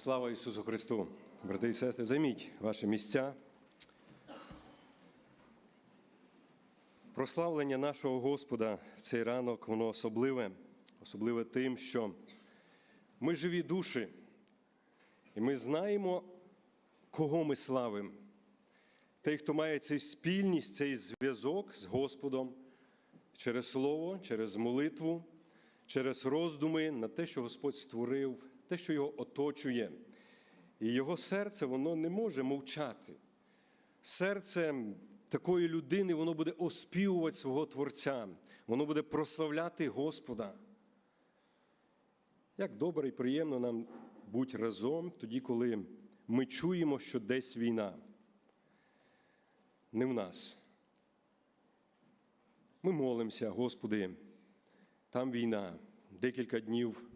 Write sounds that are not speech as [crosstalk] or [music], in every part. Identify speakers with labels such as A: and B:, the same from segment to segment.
A: Слава Ісусу Христу! Брати і сестри, займіть ваші місця. Прославлення нашого Господа в цей ранок, воно особливе, особливе тим, що ми живі душі, і ми знаємо, кого ми славимо. Той, хто має цю спільність, цей зв'язок з Господом через Слово, через молитву, через роздуми на те, що Господь створив, те, що його оточує. І його серце воно не може мовчати. Серце такої людини воно буде оспівувати свого Творця, воно буде прославляти Господа. Як добре і приємно нам бути разом тоді, коли ми чуємо, що десь війна. Не в нас. Ми молимося, Господи, там війна, декілька днів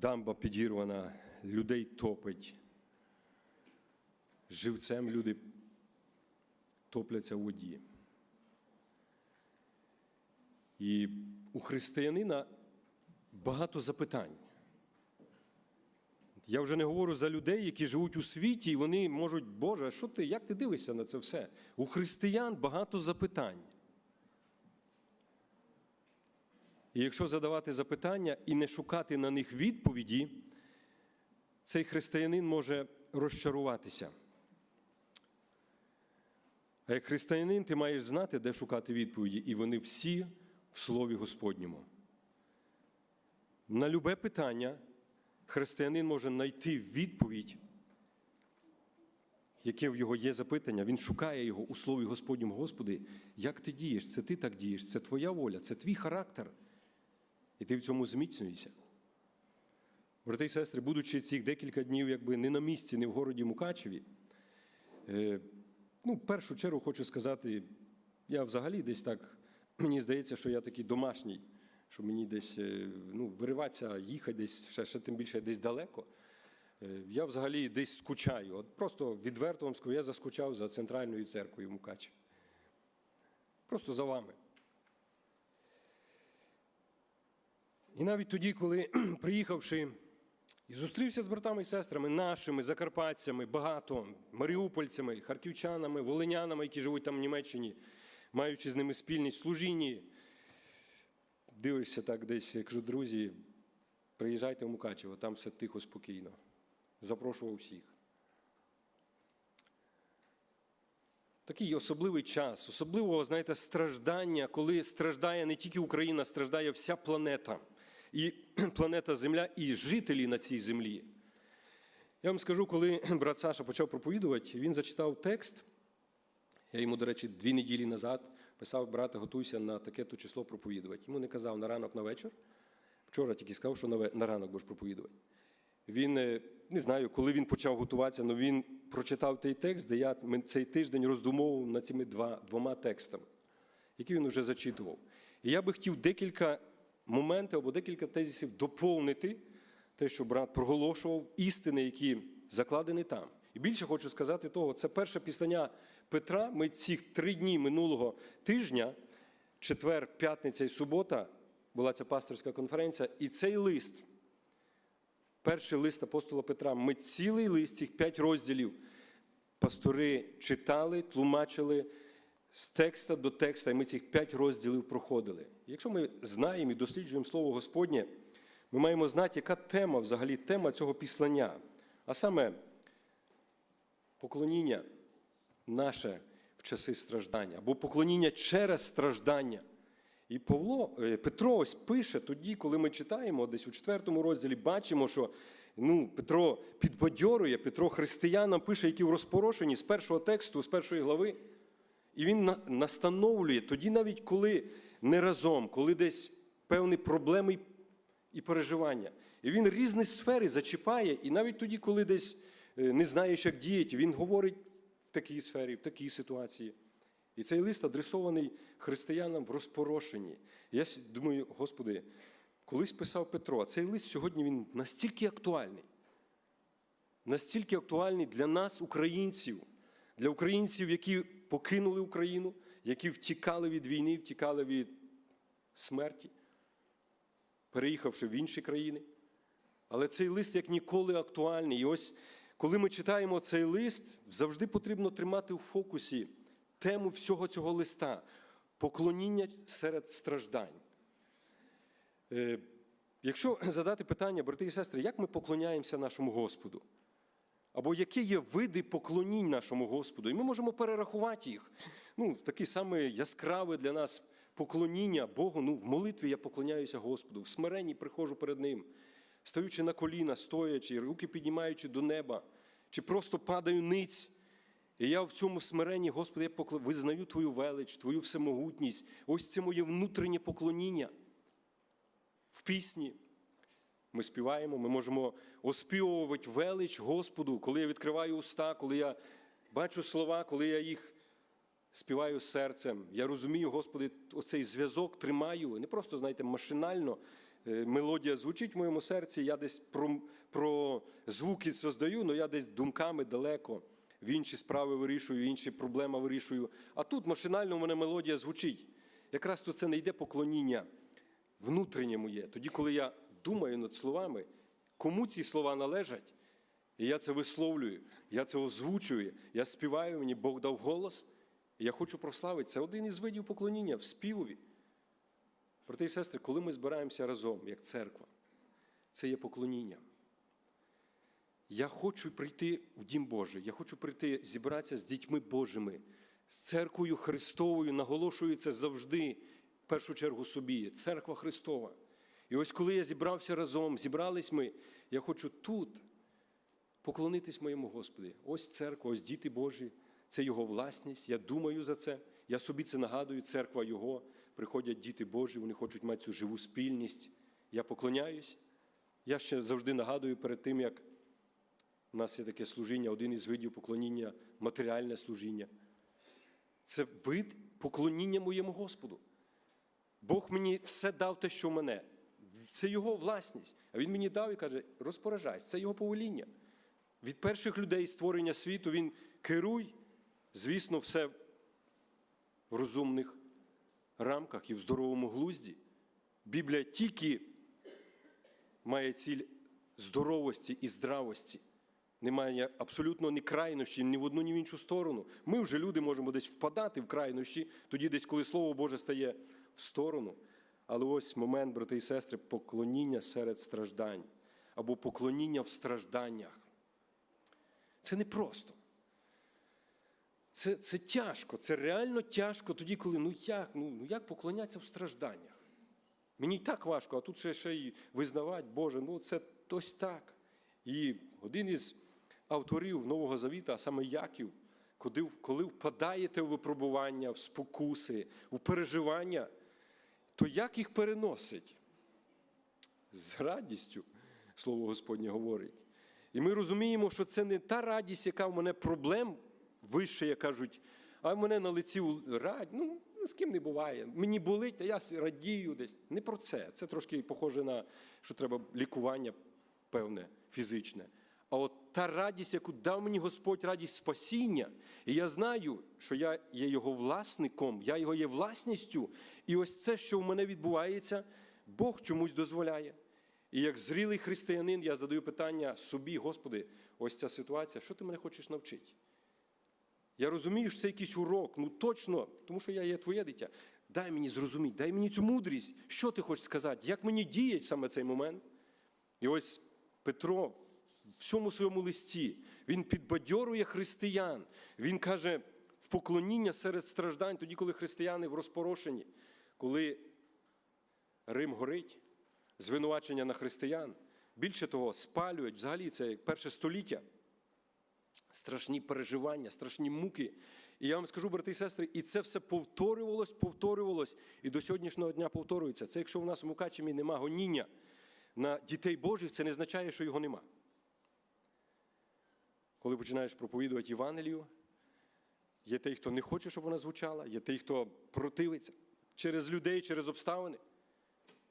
A: дамба підірвана, людей топить. Живцем люди топляться в воді. І у християнина багато запитань. Я вже не говорю за людей, які живуть у світі, і вони можуть, Боже, що ти, як ти дивишся на це все? У християн багато запитань. І якщо задавати запитання і не шукати на них відповіді, цей християнин може розчаруватися. А як християнин, ти маєш знати, де шукати відповіді, і вони всі в Слові Господньому. На любе питання християнин може знайти відповідь, яке в його є запитання, він шукає його у Слові Господньому, Господи, як ти дієш? Це ти так дієш, це твоя воля, це твій характер. І ти в цьому зміцнюєшся. Брати і сестри, будучи цих декілька днів якби не на місці, не в городі Мукачеві, е, ну, в першу чергу хочу сказати, я взагалі десь так, мені здається, що я такий домашній, що мені десь е, ну, вириватися, їхати десь, ще, ще тим більше десь далеко. Е, Я взагалі десь скучаю. От просто відверто вам скажу, я заскучав за центральною церквою Мукачеві. Просто за вами. І навіть тоді, коли, приїхавши і зустрівся з братами і сестрами нашими, закарпатцями, багато, маріупольцями, харківчанами, волинянами, які живуть там в Німеччині, маючи з ними спільність служінні, дивишся так десь, я кажу, друзі, приїжджайте в Мукачево, там все тихо, спокійно. Запрошував всіх. Такий особливий час, особливого, знаєте, страждання, коли страждає не тільки Україна, страждає вся планета. І [clears throat] планета Земля, і жителі на цій землі. Я вам скажу, коли [clears throat] брат Саша почав проповідувати, він зачитав текст. Я йому, до речі, дві неділі назад писав, брате, готуйся на таке-то число проповідувати. Йому не казав на ранок, на вечір. Вчора тільки сказав, що на ранок будеш проповідувати. Він е, не знаю, коли він почав готуватися, але він прочитав той текст, де я цей тиждень роздумовував над цими два, двома текстами, які він вже зачитував. І я би хотів декілька моментів або декілька тезисів доповнити те, що брат проголошував, істини, які закладені там. І більше хочу сказати того, це перше післання Петра. Ми ці три дні минулого тижня, четвер, п'ятниця і субота, була ця пасторська конференція, і цей лист. Перший лист апостола Петра. Ми цілий лист, цих п'ять розділів. Пастори читали, тлумачили з текста до текста, і ми цих п'ять розділів проходили. Якщо ми знаємо і досліджуємо Слово Господнє, ми маємо знати, яка тема взагалі тема цього післання. А саме поклоніння наше в часи страждання, або поклоніння через страждання. І Павло, Петро ось пише тоді, коли ми читаємо, десь у четвертому розділі бачимо, що ну, Петро підбадьорює, Петро християнам пише, які в розпорошенні з першого тексту, з першої глави. І він настановлює тоді, навіть коли не разом, коли десь певні проблеми і переживання. І він різні сфери зачіпає, і навіть тоді, коли десь не знаєш, як діяти, він говорить в такій сфері, в такій ситуації. І цей лист адресований християнам в розпорошенні. Я думаю, Господи, колись писав Петро, а цей лист сьогодні він настільки актуальний, настільки актуальний для нас, українців, для українців, які покинули Україну, які втікали від війни, втікали від смерті, переїхавши в інші країни. Але цей лист як ніколи актуальний. І ось коли ми читаємо цей лист, завжди потрібно тримати у фокусі тему всього цього листа поклоніння серед страждань. Е, Якщо задати питання, брати і сестри, як ми поклоняємося нашому Господу? Або які є види поклонінь нашому Господу? І ми можемо перерахувати їх. Ну, такі саме яскраві для нас поклоніння Богу. Ну, в молитві я поклоняюся Господу, в смиренні приходжу перед Ним, стаючи на коліна, стоячи, руки піднімаючи до неба, чи просто падаю ниць. І я в цьому смиренні, Господи, я покла- визнаю Твою велич, Твою всемогутність. Ось це моє внутрішнє поклоніння. В пісні ми співаємо, ми можемо оспівувати велич Господу, коли я відкриваю уста, коли я бачу слова, коли я їх співаю серцем. Я розумію, Господи, оцей зв'язок тримаю. Не просто, знаєте, машинально е, мелодія звучить в моєму серці, я десь про, про звуки создаю, але я десь думками далеко. В інші справи вирішую, інші проблеми вирішую. А тут машинально в мене мелодія звучить. Якраз то це не йде поклоніння внутрішнє моє. Тоді, коли я думаю над словами, кому ці слова належать, і я це висловлюю, я це озвучую, я співаю, мені Бог дав голос, і я хочу прославити. Це один із видів поклоніння в співові. Брати і сестри, коли ми збираємося разом, як церква, це є поклоніння. Я хочу прийти в Дім Божий, я хочу прийти зібратися з дітьми Божими, з церквою Христовою, наголошую це завжди, в першу чергу собі, церква Христова. І ось коли я зібрався разом, зібрались ми, я хочу тут поклонитись моєму Господи. Ось церква, ось діти Божі, це Його власність. Я думаю за це. Я собі це нагадую, церква Його. Приходять діти Божі, вони хочуть мати цю живу спільність. Я поклоняюсь. Я ще завжди нагадую перед тим, як у нас є таке служіння, один із видів поклоніння, матеріальне служіння. Це вид поклоніння моєму Господу. Бог мені все дав те, що в мене. Це його власність. А він мені дав і каже: розпоражайся, це його повеління. Від перших людей створення світу він керуй, звісно, все в розумних рамках і в здоровому глузді. Біблія тільки має ціль здоровості і здравості. Немає абсолютно ні крайнощі ні в одну, ні в іншу сторону. Ми вже люди можемо десь впадати в крайнощі, тоді десь, коли Слово Боже стає в сторону. Але ось момент, брати і сестри, поклоніння серед страждань або поклоніння в стражданнях. Це не просто. Це, це тяжко, це реально тяжко тоді, коли ну як, ну ну як поклонятися в стражданнях? Мені й так важко, а тут ще, ще й визнавати, Боже, ну це ось так. І один із авторів Нового Завіта, а саме Яків, коли, коли впадаєте в випробування, в спокуси, в переживання, то як їх переносить? З радістю, слово Господнє говорить. І ми розуміємо, що це не та радість, яка в мене проблем вище, як кажуть, а в мене на лиці радість. Ну, з ким не буває. Мені болить, а я радію десь. Не про це. Це трошки похоже на що треба лікування певне, фізичне. А от та радість, яку дав мені Господь, радість спасіння, і я знаю, що я є його власником, я його є власністю. І ось це, що в мене відбувається, Бог чомусь дозволяє. І як зрілий християнин, я задаю питання собі, Господи, ось ця ситуація, що ти мене хочеш навчити? Я розумію, що це якийсь урок, ну точно, тому що я є твоє дитя. Дай мені зрозуміти, дай мені цю мудрість, що ти хочеш сказати, як мені діять саме цей момент. І ось Петро в всьому своєму листі він підбадьорує християн. Він каже в поклоніння серед страждань, тоді, коли християни в розпорошенні, коли Рим горить, звинувачення на християн. Більше того, спалюють взагалі це перше століття. Страшні переживання, страшні муки. І я вам скажу, брати і сестри, і це все повторювалось, повторювалось, і до сьогоднішнього дня повторюється. Це якщо в нас в Мукачеві нема гоніння на дітей Божих, це не означає, що його нема. Коли починаєш проповідувати Євангелію, є той, хто не хоче, щоб вона звучала, є той, хто противиться через людей, через обставини.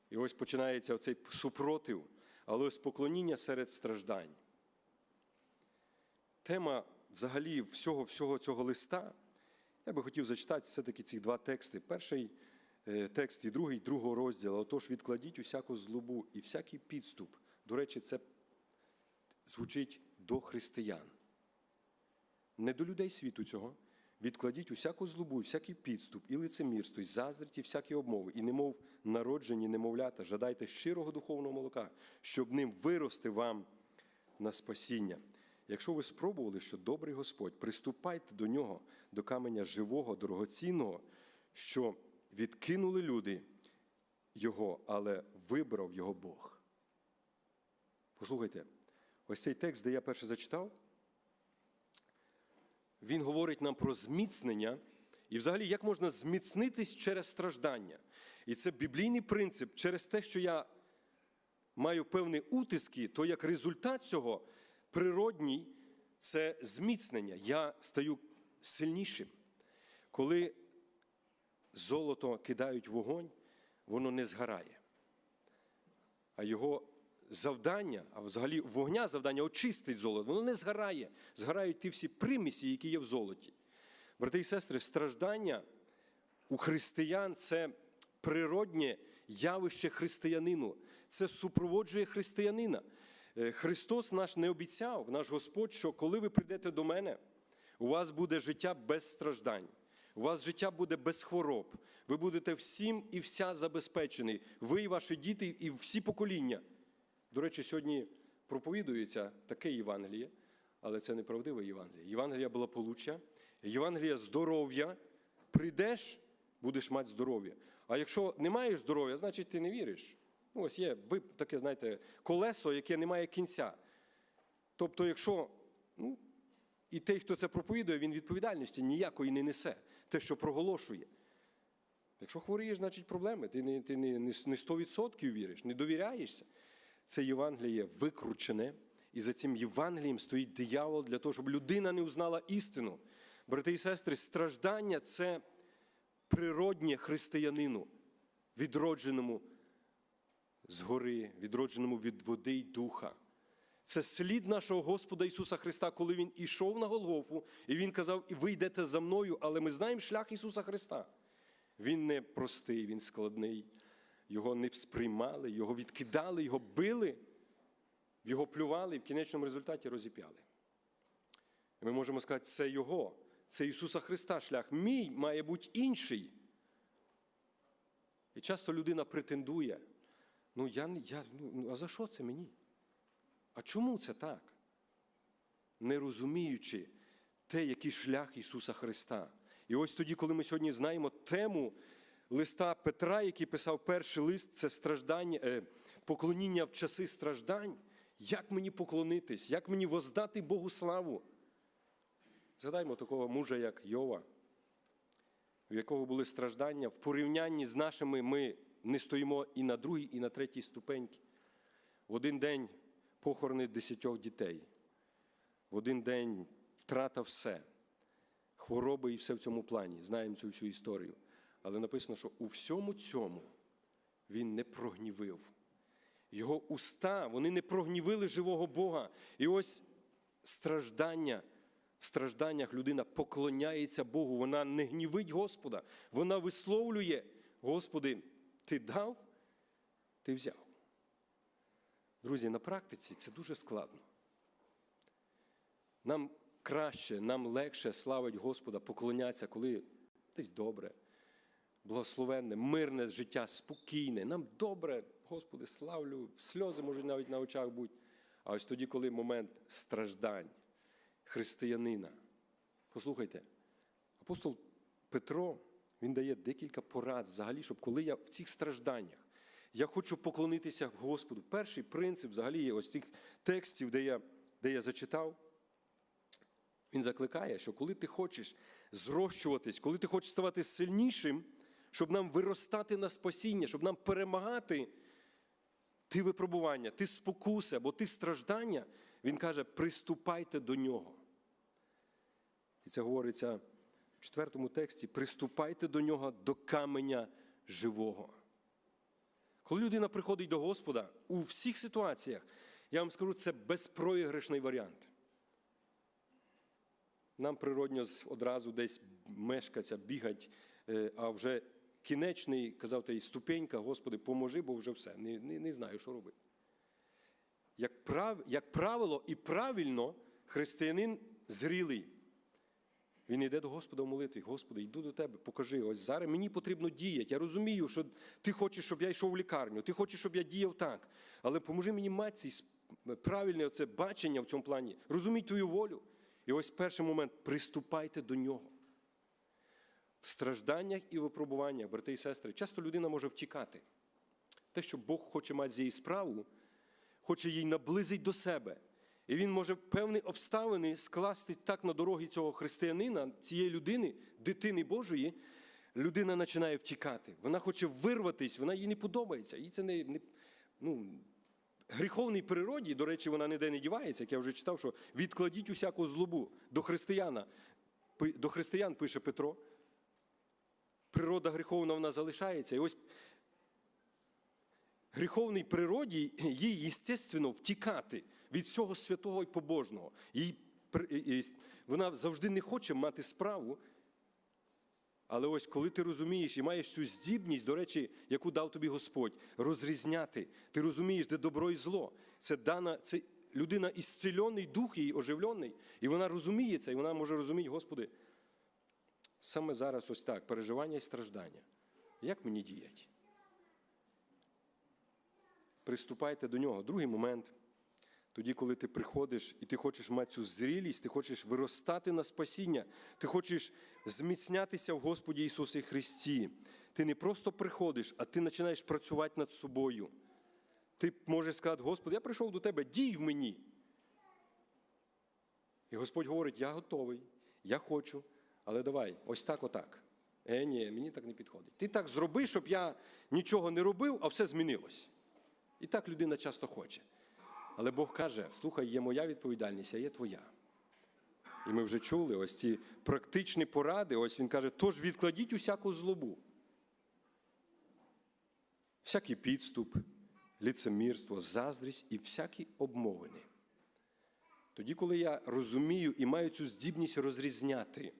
A: І ось починається оцей супротив, але ось поклоніння серед страждань. Тема взагалі всього всього цього листа. Я би хотів зачитати все-таки ці два тексти. Перший е, текст і другий, другого розділу. Отож, відкладіть усяку злобу і всякий підступ. До речі, це звучить до християн. Не до людей світу цього. Відкладіть усяку злобу, всякий підступ, і лицемірство, і заздріті, всякі обмови, і немов народжені немовлята, жадайте щирого духовного молока, щоб ним вирости вам на спасіння. Якщо ви спробували, що добрий Господь, приступайте до нього, до каменя живого, дорогоцінного, що відкинули люди його, але вибрав його Бог. Послухайте, ось цей текст, де я перше зачитав, він говорить нам про зміцнення і взагалі, як можна зміцнитись через страждання. І це біблійний принцип через те, що я маю певні утиски, то як результат цього природній це зміцнення. Я стаю сильнішим. Коли золото кидають в вогонь, воно не згорає. А його завдання, а взагалі вогня завдання очистить золото, воно не згорає. Згорають ті всі примісі, які є в золоті. Брати і сестри, страждання у християн це природнє явище християнину. Це супроводжує християнина. Е, Христос наш не обіцяв, наш Господь, що коли ви прийдете до мене, у вас буде життя без страждань. У вас життя буде без хвороб. Ви будете всім і вся забезпечені. Ви і ваші діти, і всі покоління. До речі, сьогодні проповідується таке Євангеліє, але це неправдиве Євангеліє. Євангелія благополуччя, Євангелія здоров'я. Прийдеш, будеш мати здоров'я. А якщо не маєш здоров'я, значить ти не віриш. Ну, ось є ви таке, знаєте, колесо, яке не має кінця. Тобто, якщо ну, і той, хто це проповідує, він відповідальності ніякої не несе, те, що проголошує. Якщо хворієш, значить проблеми. Ти не, ти не, не, не 100% віриш, не довіряєшся. Це Євангеліє викручене, і за цим Євангелієм стоїть диявол для того, щоб людина не узнала істину. Брати і сестри, страждання це природнє християнину, відродженому згори, відродженому від води й духа. Це слід нашого Господа Ісуса Христа, коли Він ішов на Голгофу, і Він казав, ви йдете за мною, але ми знаємо шлях Ісуса Христа. Він не простий, Він складний. Його не сприймали, його відкидали, його били, його плювали і в кінечному результаті розіп'яли. І ми можемо сказати, це Його, це Ісуса Христа шлях. Мій має бути інший. І часто людина претендує. Ну, я, я, ну, а за що це мені? А чому це так? Не розуміючи те, який шлях Ісуса Христа. І ось тоді, коли ми сьогодні знаємо тему листа Петра, який писав перший лист, це страждання, е, поклоніння в часи страждань. Як мені поклонитись, як мені воздати Богу славу? Згадаймо такого мужа, як Йова, в якого були страждання. В порівнянні з нашими ми не стоїмо і на другій, і на третій ступеньки. В один день похорони десятьох дітей, в один день втрата все, хвороби і все в цьому плані. Знаємо цю всю історію. Але написано, що у всьому цьому він не прогнівив. Його уста, вони не прогнівили живого Бога. І ось страждання. В стражданнях людина поклоняється Богу, вона не гнівить Господа, вона висловлює, Господи, Ти дав, Ти взяв. Друзі, на практиці це дуже складно. Нам краще, нам легше славить Господа, поклонятися, коли десь добре, благословенне, мирне життя, спокійне. Нам добре, Господи, славлю, сльози можуть навіть на очах бути. А ось тоді, коли момент страждань, християнина. Послухайте, апостол Петро, він дає декілька порад взагалі, щоб коли я в цих стражданнях, я хочу поклонитися Господу. Перший принцип взагалі ось цих текстів, де я, де я зачитав. Він закликає, що коли ти хочеш зрощуватись, коли ти хочеш ставати сильнішим, щоб нам виростати на спасіння, щоб нам перемагати ти випробування, ти спокуси або ти страждання, він каже, приступайте до нього. І це говориться в четвертому тексті: приступайте до нього до каменя живого. Коли людина приходить до Господа у всіх ситуаціях, я вам скажу, це безпроіграшний варіант. Нам природньо одразу десь мешкаться, бігать, е, а вже кінечний, казав той ступенька, Господи, поможи, бо вже все, не, не, не знаю, що робити. як, прав, як правило і правильно християнин зрілий. Він йде до Господа в молитві. Господи, йду до тебе, покажи. Ось зараз мені потрібно діяти. Я розумію, що ти хочеш, щоб я йшов в лікарню, ти хочеш, щоб я діяв так. Але поможи мені мати цей правильне оце бачення в цьому плані. Розумій твою волю. І ось перший момент приступайте до нього. В стражданнях і випробуваннях, брати і сестри, часто людина може втікати. Те, що Бог хоче мати з її справу, хоче її наблизити до себе. І він може певні обставини скласти так на дорогі цього християнина, цієї людини, дитини Божої. Людина починає втікати. Вона хоче вирватися, вона їй не подобається. Їй це не, не ну, гріховній природі, до речі, вона ніде не дівається, як я вже читав, що відкладіть усяку злобу до християна. До християн пише Петро. Природа гріховна вона залишається. І ось гріховній природі їй, естественно, втікати від всього святого і побожного. Їй, вона завжди не хоче мати справу. Але ось коли ти розумієш і маєш цю здібність, до речі, яку дав тобі Господь, розрізняти, ти розумієш, де добро і зло. Це дана, це людина ісцільоний дух її оживлений, і вона розуміє це, і вона може розуміти, Господи, саме зараз ось так, переживання і страждання. Як мені діяти? Приступайте до нього. Другий момент. Тоді, коли ти приходиш і ти хочеш мати цю зрілість, ти хочеш виростати на спасіння, ти хочеш зміцнятися в Господі Ісусі Христі. Ти не просто приходиш, а ти починаєш працювати над собою. Ти можеш сказати, Господи, я прийшов до тебе, дій в мені. І Господь говорить: я готовий, я хочу, але давай, ось так, отак. Е, ні, мені так не підходить. Ти так зроби, щоб я нічого не робив, а все змінилось. І так людина часто хоче. Але Бог каже: слухай, є моя відповідальність, а є твоя. І ми вже чули ось ці практичні поради. Ось він каже: тож відкладіть усяку злобу. Всякий підступ, ліцемірство, заздрість і всякі обмовини. Тоді, коли я розумію і маю цю здібність розрізняти,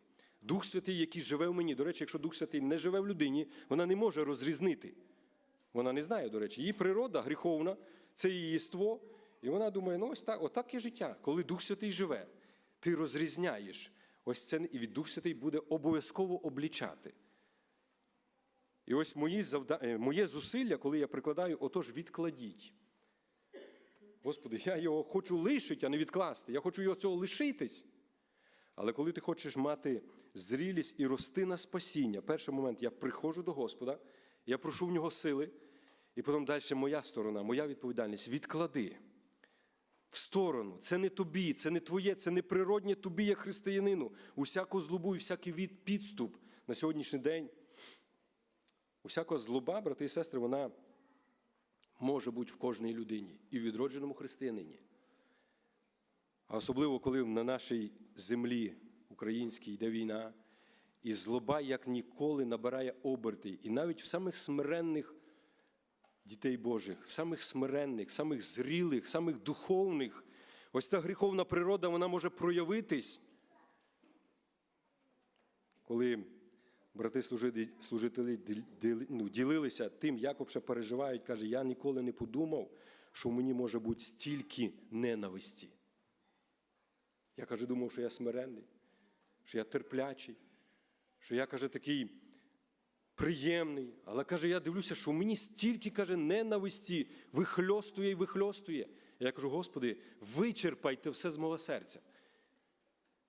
A: Дух Святий, який живе в мені, до речі, якщо Дух Святий не живе в людині, вона не може розрізнити. Вона не знає, до речі, її природа гріховна, це її єство. І вона думає, ну ось так, отак є життя. Коли Дух Святий живе, ти розрізняєш ось це, і від Дух Святий буде обов'язково облічати. І ось мої завда... е, моє зусилля, коли я прикладаю, отож відкладіть. Господи, я його хочу лишити, а не відкласти. Я хочу його цього лишитись. Але коли ти хочеш мати зрілість і рости на спасіння, перший момент я приходжу до Господа, я прошу в нього сили, і потім далі моя сторона, моя відповідальність відклади в сторону. Це не тобі, це не твоє, це не природнє тобі, як християнину. Усяку злобу і всякий підступ на сьогоднішній день. Усяка злоба, брати і сестри, вона може бути в кожній людині і в відродженому християнині. А особливо, коли на нашій землі українській йде війна, і злоба як ніколи набирає оберти. І навіть в самих смиренних дітей Божих, в самих смиренних, самих зрілих, самих духовних, ось та гріховна природа вона може проявитись. Коли брати служителі, ну, ділилися тим, як вообще переживають, каже, я ніколи не подумав, що в мені може бути стільки ненависті. Я каже, думав, що я смиренний, що я терплячий, що я каже, такий приємний. Але каже, я дивлюся, що мені стільки каже, ненависті вихльостує і вихльостує. Я кажу, Господи, вичерпайте все з мого серця.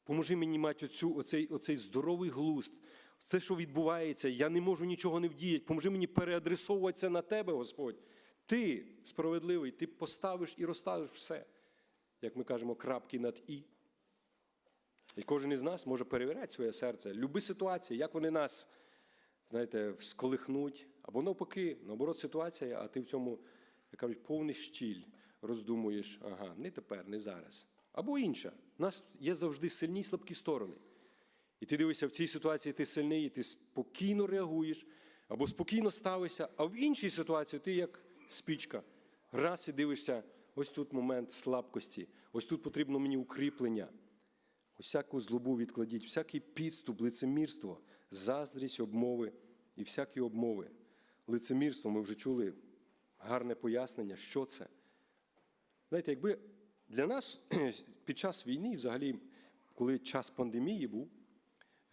A: Поможи мені мати оцю, оцей, оцей здоровий глузд. Це, що відбувається, я не можу нічого не вдіяти. Поможи мені переадресовуватися на тебе, Господь. Ти справедливий, ти поставиш і розставиш все. Як ми кажемо, крапки над і. І кожен із нас може перевіряти своє серце. Люби ситуації, як вони нас, знаєте, сколихнуть. Або навпаки, наоборот, ситуація, а ти в цьому, як кажуть, повний щіль роздумуєш, ага, не тепер, не зараз. Або інша. У нас є завжди сильні і слабкі сторони. І ти дивишся, в цій ситуації ти сильний, і ти спокійно реагуєш, або спокійно ставишся, а в іншій ситуації ти як спічка. Раз і дивишся, ось тут момент слабкості, ось тут потрібно мені укріплення. Усяку злобу відкладіть, всякий підступ, лицемірство, заздрість, обмови і всякі обмови. Лицемірство, ми вже чули гарне пояснення, що це. Знаєте, якби для нас [clears throat] під час війни, взагалі, коли час пандемії був,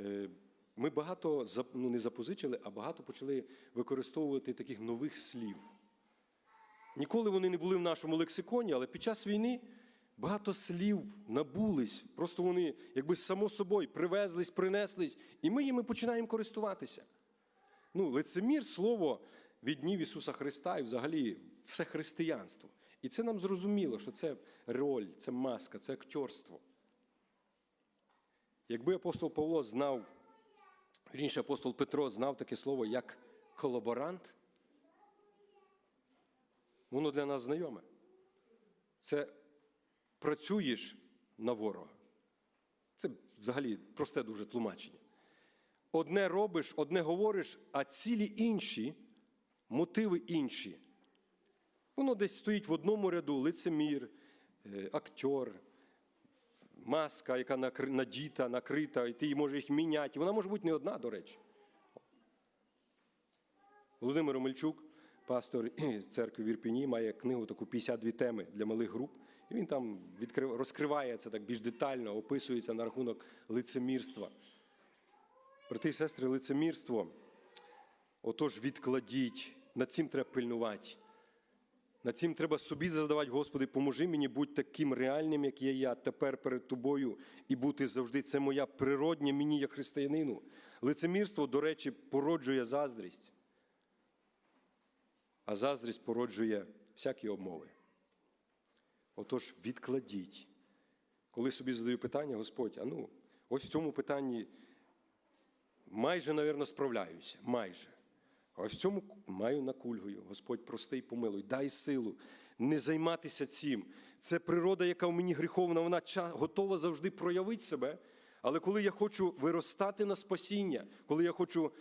A: е, ми багато ну, не запозичили, а багато почали використовувати таких нових слів. Ніколи вони не були в нашому лексиконі, але під час війни багато слів набулись. Просто вони якби само собою привезлись, принеслись, і ми їми починаємо користуватися. Ну, лицемір слово від днів Ісуса Христа і взагалі все християнство. І це нам зрозуміло, що це роль, це маска, це актерство. Якби апостол Павло знав, вірніше апостол Петро знав таке слово як колаборант, воно для нас знайоме. Це працюєш на ворога. Це взагалі просте дуже тлумачення. Одне робиш, одне говориш, а цілі інші, мотиви інші. Воно десь стоїть в одному ряду лицемір, е, актер, маска, яка надіта, накрита, і ти можеш їх міняти. Вона може бути не одна, до речі. Володимир Омельчук, пастор [clears throat] церкви в Ірпіні, має книгу таку 52 теми для малих груп. І він там відкрив, розкриває це так більш детально, описується на рахунок лицемірства. Брати і сестри, лицемірство. Отож, відкладіть, над цим треба пильнувати. Над цим треба собі задавати, Господи, поможи мені бути таким реальним, як є я тепер перед тобою, і бути завжди. Це моя природня мені, як християнину. Лицемірство, до речі, породжує заздрість. А заздрість породжує всякі обмови. Отож, відкладіть. Коли собі задаю питання, Господь, а ну, ось в цьому питанні майже, навірно, справляюся. Майже. А ось в цьому маю накульгою. Господь, прости й помилуй, дай силу не займатися цим. Це природа, яка в мені гріховна, вона готова завжди проявити себе. Але коли я хочу виростати на спасіння, коли я хочу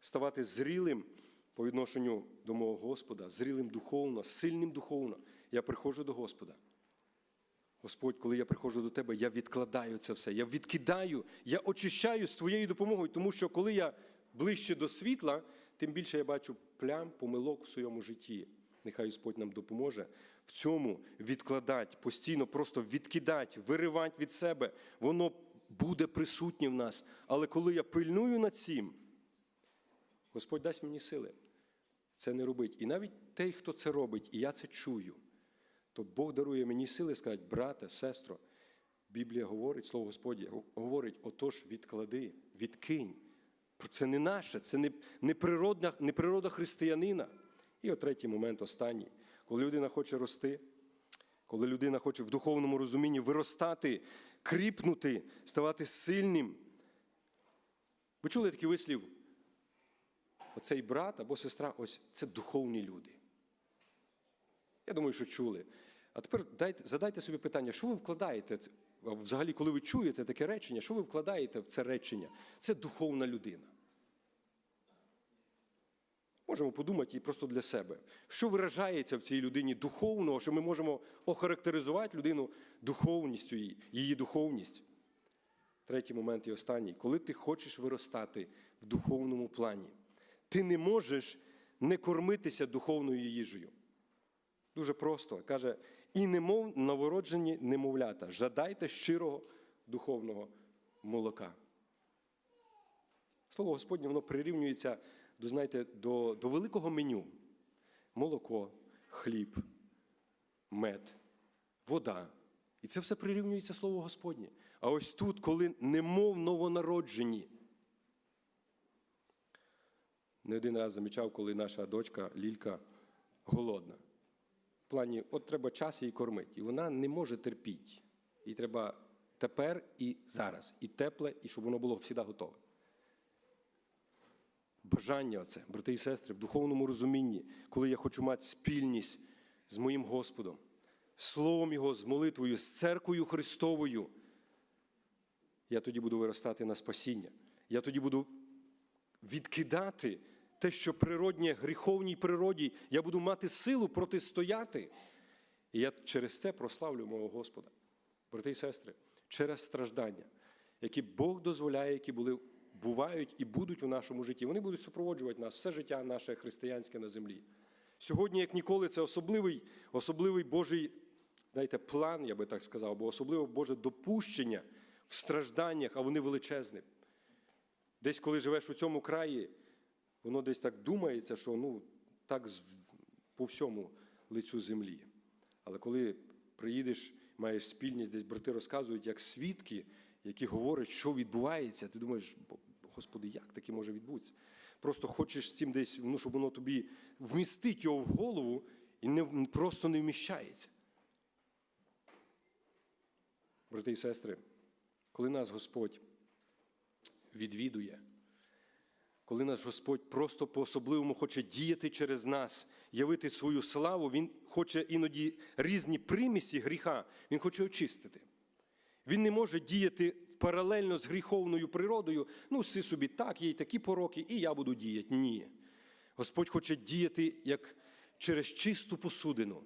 A: ставати зрілим по відношенню до мого Господа, зрілим духовно, сильним духовно, я приходжу до Господа. Господь, коли я приходжу до тебе, я відкладаю це все. Я відкидаю, я очищаю з твоєю допомогою, тому що коли я ближче до світла, тим більше я бачу плям, помилок в своєму житті. Нехай Господь нам допоможе в цьому відкладати, постійно просто відкидати, виривати від себе. Воно буде присутнє в нас. Але коли я пильную над цим, Господь дасть мені сили це не робить. І навіть той, хто це робить, і я це чую, то Бог дарує мені сили сказати, брате, сестро, Біблія говорить, Слово Господнє говорить, отож відклади, відкинь. Це не наше, це не, не, природна, не природа християнина. І от третій момент, останній. Коли людина хоче рости, коли людина хоче в духовному розумінні виростати, кріпнути, ставати сильним. Ви чули такий вислів? Оцей брат або сестра, ось це духовні люди. Я думаю, що чули. А тепер дайте, задайте собі питання, що ви вкладаєте взагалі, коли ви чуєте таке речення, що ви вкладаєте в це речення? Це духовна людина. Можемо подумати і просто для себе, що виражається в цій людині духовного, що ми можемо охарактеризувати людину духовністю, її, її духовність. Третій момент і останній. Коли ти хочеш виростати в духовному плані, ти не можеш не кормитися духовною їжею. Дуже просто. Каже, і немов новороджені немовлята, жадайте щирого духовного молока. Слово Господнє, воно прирівнюється до, знаєте, до, до великого меню: молоко, хліб, мед, вода. І це все прирівнюється Слово Господнє. А ось тут, коли немов новонароджені. Не один раз замічав, коли наша дочка Лілька голодна. В плані, от треба час її кормити. І вона не може терпіти. Їй треба тепер і зараз, і тепле, і щоб воно було завжди готове. Бажання оце, брати і сестри, в духовному розумінні, коли я хочу мати спільність з моїм Господом, Словом Його, з молитвою, з церквою Христовою, я тоді буду виростати на спасіння. Я тоді буду відкидати те, що природнє, гріховній природі, я буду мати силу протистояти. І я через це прославлю мого Господа. Брати і сестри, через страждання, які Бог дозволяє, які були, бувають і будуть у нашому житті, вони будуть супроводжувати нас все життя наше християнське на землі. Сьогодні, як ніколи, це особливий, особливий Божий знаєте, план, я би так сказав, або особливо Боже допущення в стражданнях, а вони величезні. Десь, коли живеш у цьому краї, воно десь так думається, що ну, так по всьому лицю землі. Але коли приїдеш, маєш спільність, десь брати розказують, як свідки, які говорять, що відбувається, ти думаєш, Господи, як таке може відбутися? Просто хочеш з цим десь, ну, щоб воно тобі вмістить його в голову і не, просто не вміщається. Брати і сестри, коли нас Господь відвідує, коли наш Господь просто по-особливому хоче діяти через нас, явити свою славу, Він хоче іноді різні примісі гріха, Він хоче очистити. Він не може діяти паралельно з гріховною природою. Ну, си собі так, є й такі пороки, і я буду діяти. Ні. Господь хоче діяти як через чисту посудину,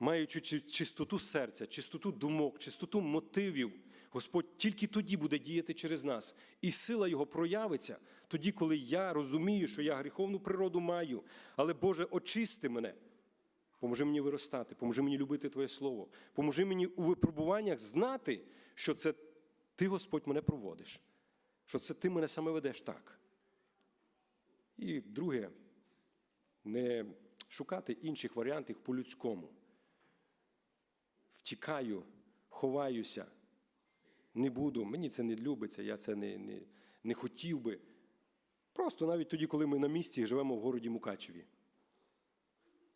A: маючи чистоту серця, чистоту думок, чистоту мотивів. Господь тільки тоді буде діяти через нас. І сила Його проявиться тоді, коли я розумію, що я гріховну природу маю. Але Боже, очисти мене. Поможи мені виростати, поможи мені любити Твоє Слово. Поможи мені у випробуваннях знати, що це Ти, Господь, мене проводиш, що це Ти мене саме ведеш так. І друге, не шукати інших варіантів по-людському. Втікаю, ховаюся, не буду, мені це не любиться, я це не, не, не хотів би. Просто навіть тоді, коли ми на місці живемо в городі Мукачеві.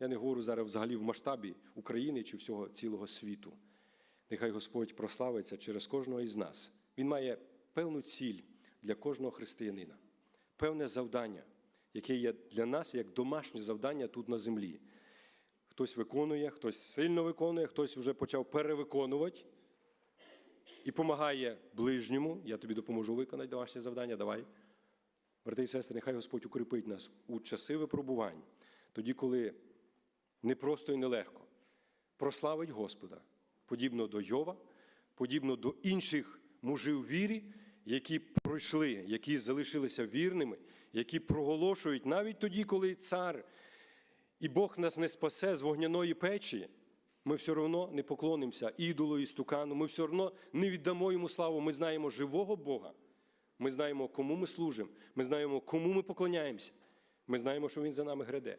A: Я не говорю зараз взагалі в масштабі України чи всього цілого світу. Нехай Господь прославиться через кожного із нас. Він має певну ціль для кожного християнина, певне завдання, яке є для нас як домашнє завдання тут на землі. Хтось виконує, хтось сильно виконує, хтось вже почав перевиконувати і допомагає ближньому. Я тобі допоможу виконати домашнє завдання. Давай. Брати і сестри, нехай Господь укріпить нас у часи випробувань, тоді, коли непросто і нелегко. Прославить Господа, подібно до Йова, подібно до інших мужів вірі, які пройшли, які залишилися вірними, які проголошують навіть тоді, коли цар і Бог нас не спасе з вогняної печі, ми все одно не поклонимося ідолу і стукану, ми все одно не віддамо йому славу. Ми знаємо живого Бога. Ми знаємо, кому ми служимо, ми знаємо, кому ми поклоняємося. Ми знаємо, що Він за нами гряде.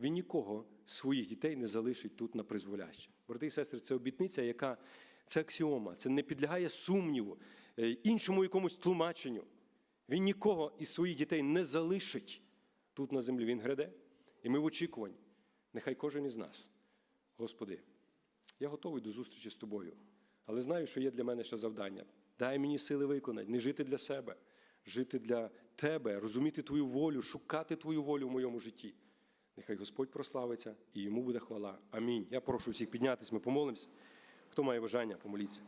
A: Він нікого своїх дітей не залишить тут на призволяще. Брати і сестри, це обітниця, яка це аксіома, це не підлягає сумніву, е, іншому якомусь тлумаченню. Він нікого із своїх дітей не залишить тут на землі. Він гряде. І ми в очікуванні. Нехай кожен із нас. Господи, я готовий до зустрічі з тобою, але знаю, що є для мене ще завдання. Дай мені сили виконати, не жити для себе, жити для тебе, розуміти твою волю, шукати твою волю в моєму житті. Нехай Господь прославиться і йому буде хвала. Амінь. Я прошу всіх піднятися, ми помолимося. Хто має бажання, помоліться.